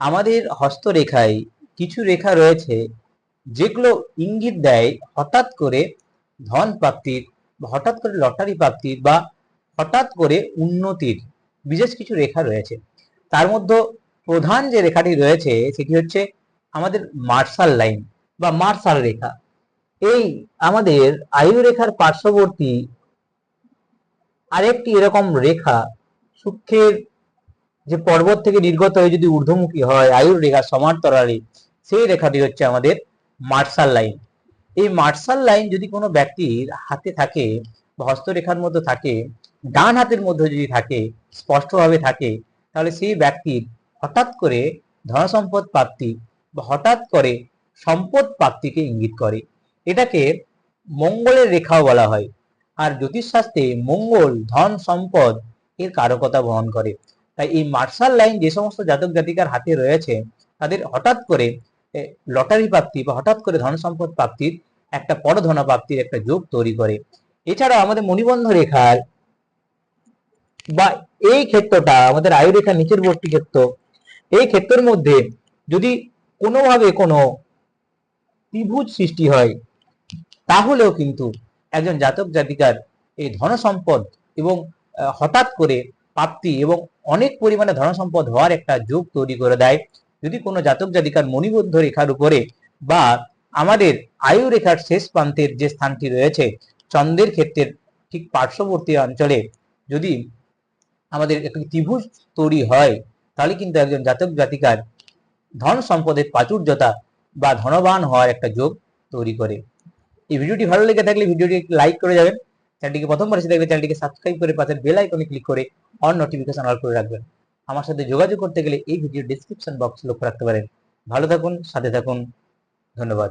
আমাদের হস্তরেখায় কিছু রেখা রয়েছে, যেগুলো ইঙ্গিত দেয় হঠাৎ করে ধন প্রাপ্তির, হঠাৎ করে লটারি প্রাপ্তির বা হঠাৎ করে উন্নতির বিশেষ কিছু রেখা রয়েছে। তার মধ্যে প্রধান যে রেখাটি রয়েছে, সেটি হচ্ছে আমাদের মার্শাল লাইন বা মার্শাল রেখা। এই আমাদের আয়ু রেখার পার্শ্ববর্তী আরেকটি এরকম রেখা সূক্ষ্মের যে পর্বত থেকে নির্গত হয়ে যদি ঊর্ধ্বমুখী হয় আয়ুর রেখা সমান্তরালে, সেই রেখাটি হচ্ছে আমাদের মার্শাল লাইন। এই মার্শাল লাইন যদি কোনো ব্যক্তির হাতে থাকে, হস্তরেখার মধ্যে থাকে, ডান হাতের মধ্যে যদি থাকে, স্পষ্টভাবে থাকে, তাহলে সেই ব্যক্তির হঠাৎ করে ধনসম্পদ প্রাপ্তি বা হঠাৎ করে সম্পদ প্রাপ্তিকে ইঙ্গিত করে। এটাকে মঙ্গলের রেখাও বলা হয়। আর জ্যোতিষশাস্ত্রে মঙ্গল ধন সম্পদ এর কারকতা বহন করে। তাই এই মার্শাল লাইন যে সমস্ত জাতক জাতিকার হাতে রয়েছে, তাদের হঠাৎ করে লটারি প্রাপ্তি বা হঠাৎ করে ধন সম্পদ প্রাপ্তির একটা পরধন প্রাপ্তির একটা যোগ তৈরি করে। এছাড়া আমাদের মণিবন্ধ রেখার বা এই ক্ষেত্রটা, আমাদের আয়ু রেখার নিচের বর্তী ক্ষেত্র, এই ক্ষেত্রের মধ্যে যদি কোনোভাবে কোনো ত্রিভুজ সৃষ্টি হয়, তাহলেও কিন্তু একজন জাতক জাতিকার এই ধন সম্পদ এবং হঠাৎ করে প্রাপ্তি এবং অনেক পরিমাণে ধন সম্পদ হওয়ার একটা যোগ তৈরি করে দেয়। যদি কোনো জাতক জাতিকার মণিবদ্ধ রেখার উপরে বা আমাদের আয়ু রেখার শেষ প্রান্তের যে স্থানটি রয়েছে, চন্দ্রের ক্ষেত্রের ঠিক পার্শ্ববর্তী অঞ্চলে যদি আমাদের একটি ত্রিভুজ তৈরি হয়, তাহলে কিন্তু একজন জাতক জাতিকার ধন সম্পদের প্রাচুর্যতা বা ধনবান হওয়ার একটা যোগ তৈরি করে। এই ভিডিওটি ভালো লেগে থাকলে ভিডিওটি লাইক করে যাবেন। চ্যানেলটিকে প্রথমবার এসে দেখবেন চ্যানেলটিকে সাবস্ক্রাইব করে পাশে বেল আইকনে ক্লিক করে অন নোটিফিকেশন অল করে রাখবেন। আমার সাথে যোগাযোগ করতে গেলে এই ভিডিও ডিসক্রিপশন বক্স লক্ষ্য রাখতে পারেন। ভালো থাকুন, সাথে থাকুন। ধন্যবাদ।